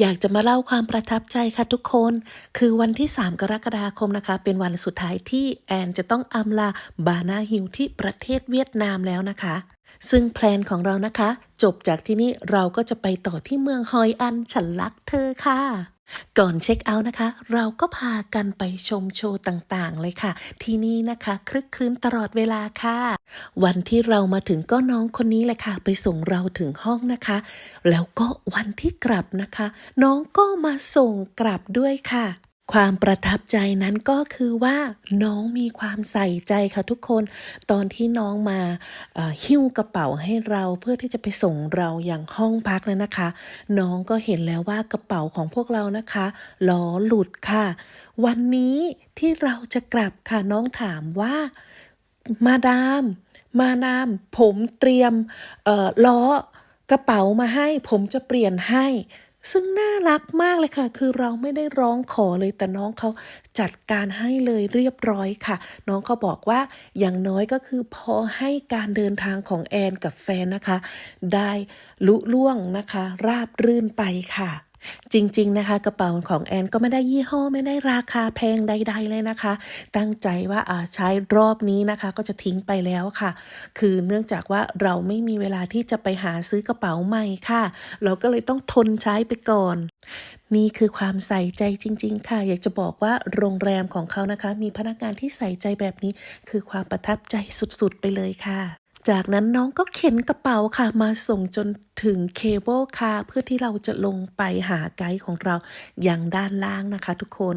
อยากจะมาเล่าความประทับใจค่ะทุกคน คือวันที่ 3 กรกฎาคมนะคะ เป็นวันสุดท้ายที่แอนจะต้องอำลาบานาฮิลที่ประเทศเวียดนามแล้วนะคะ ซึ่งแพลนของเรานะคะ จบจากที่นี่เราก็จะไปต่อที่เมืองฮอยอันฉันรักเธอค่ะก่อนเช็คเอาท์นะคะ เราก็พากันไปชมโชว์ต่างๆ เลยค่ะ ที่นี่นะคะคลึกคลื้นตลอดเวลาค่ะ วันที่เรามาถึงก็น้องคนนี้เลยค่ะ ไปส่งเราถึงห้องนะคะ แล้วก็วันที่กลับนะคะ น้องก็มาส่งกลับด้วยค่ะ ความประทับใจนั้นก็คือว่าน้องมีความใส่ใจค่ะทุกคน ตอนที่น้องมาหิ้วกระเป๋าให้เราเพื่อที่จะไปส่งเราอย่างห้องพักเลยนะคะ น้องก็เห็นแล้วว่ากระเป๋าของพวกเรานะคะล้อหลุดค่ะ วันนี้ที่เราจะกลับค่ะน้องถามว่ามาดาม มาดาม ผมเตรียมล้อกระเป๋ามาให้ ผมจะเปลี่ยนให้ ซึ่งน่ารักมากเลยค่ะ คือเราไม่ได้ร้องขอเลยแต่น้องเขาจัดการให้เลยเรียบร้อยค่ะ น้องเขาบอกว่าอย่างน้อยก็คือพอให้การเดินทางของแอนกับแฟนนะคะ ได้ลุล่วงนะคะ ราบรื่นไปค่ะ จริง ๆ นะคะ กระเป๋าของแอนก็ไม่ได้ยี่ห้อไม่ได้ราคาแพงใด ๆ เลยนะคะ ตั้งใจว่าอ่าใช้รอบนี้นะคะ ก็จะทิ้งไปแล้วค่ะ คือเนื่องจากว่าเราไม่มีเวลาที่จะไปหาซื้อกระเป๋าใหม่ค่ะ เราก็เลยต้องทนใช้ไปก่อนนี่คือความใส่ใจจริง ๆ ค่ะ อยากจะบอกว่าโรงแรมของเขานะคะ มีพนักงานที่ใส่ใจแบบนี้ คือความประทับใจสุด ๆ ไปเลยค่ะ จากนั้นน้องก็เข็นกระเป๋าค่ะ มาส่งจนถึงเคเบิลคาร์เพื่อที่เราจะลงไปหาไกด์ของเราอย่างด้านล่างนะคะทุกคน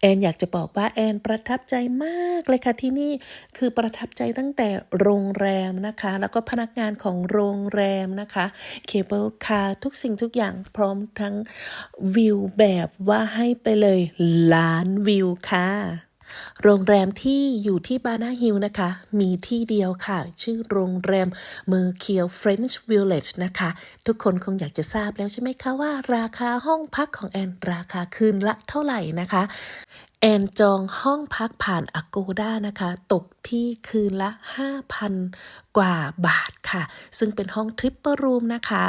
แอนอยากจะบอกว่าแอนประทับใจมากเลยค่ะที่นี่คือประทับใจตั้งแต่โรงแรมนะคะ แล้วก็พนักงานของโรงแรมนะคะเคเบิลคาร์ทุกสิ่งทุกอย่างพร้อมทั้งวิวแบบว่าให้ไปเลยล้านวิวค่ะ โรงแรมที่อยู่ที่บานาฮิลนะคะ มีที่เดียวค่ะ ชื่อโรงแรมเมอร์เคียวเฟรนช์วิลเลจนะคะ ทุกคนคงอยากจะทราบแล้วใช่ไหมคะว่า ราคาห้องพักของแอนราคาคืนละเท่าไหร่นะคะแอนจองห้องพักผ่าน Agoda นะคะ ตก ที่คืนละ 5,000 กว่าบาทค่ะ ซึ่งเป็นห้องทริปเปอร์รูมนะคะ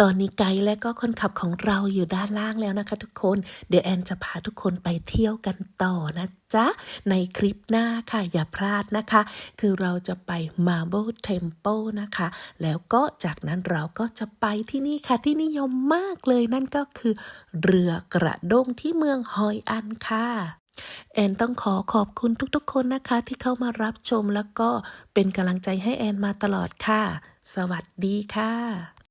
ตอนนี้ไกด์และก็คนขับของเราอยู่ด้านล่างแล้วนะคะทุกคน เดี๋ยวแอนจะพาทุกคนไปเที่ยวกันต่อนะจ๊ะ ในคลิปหน้าค่ะ อย่าพลาดนะคะ คือเราจะไป Marble Temple นะคะ แล้วก็จากนั้นเราก็จะไปที่นี่ค่ะที่นิยมมากเลยนั่นก็คือ เรือกระด้งที่เมืองฮอยอันค่ะ แอนต้องขอขอบคุณทุกๆ คนนะคะ ที่เข้ามารับชมแล้วก็เป็นกำลังใจให้แอนมาตลอดค่ะ สวัสดีค่ะ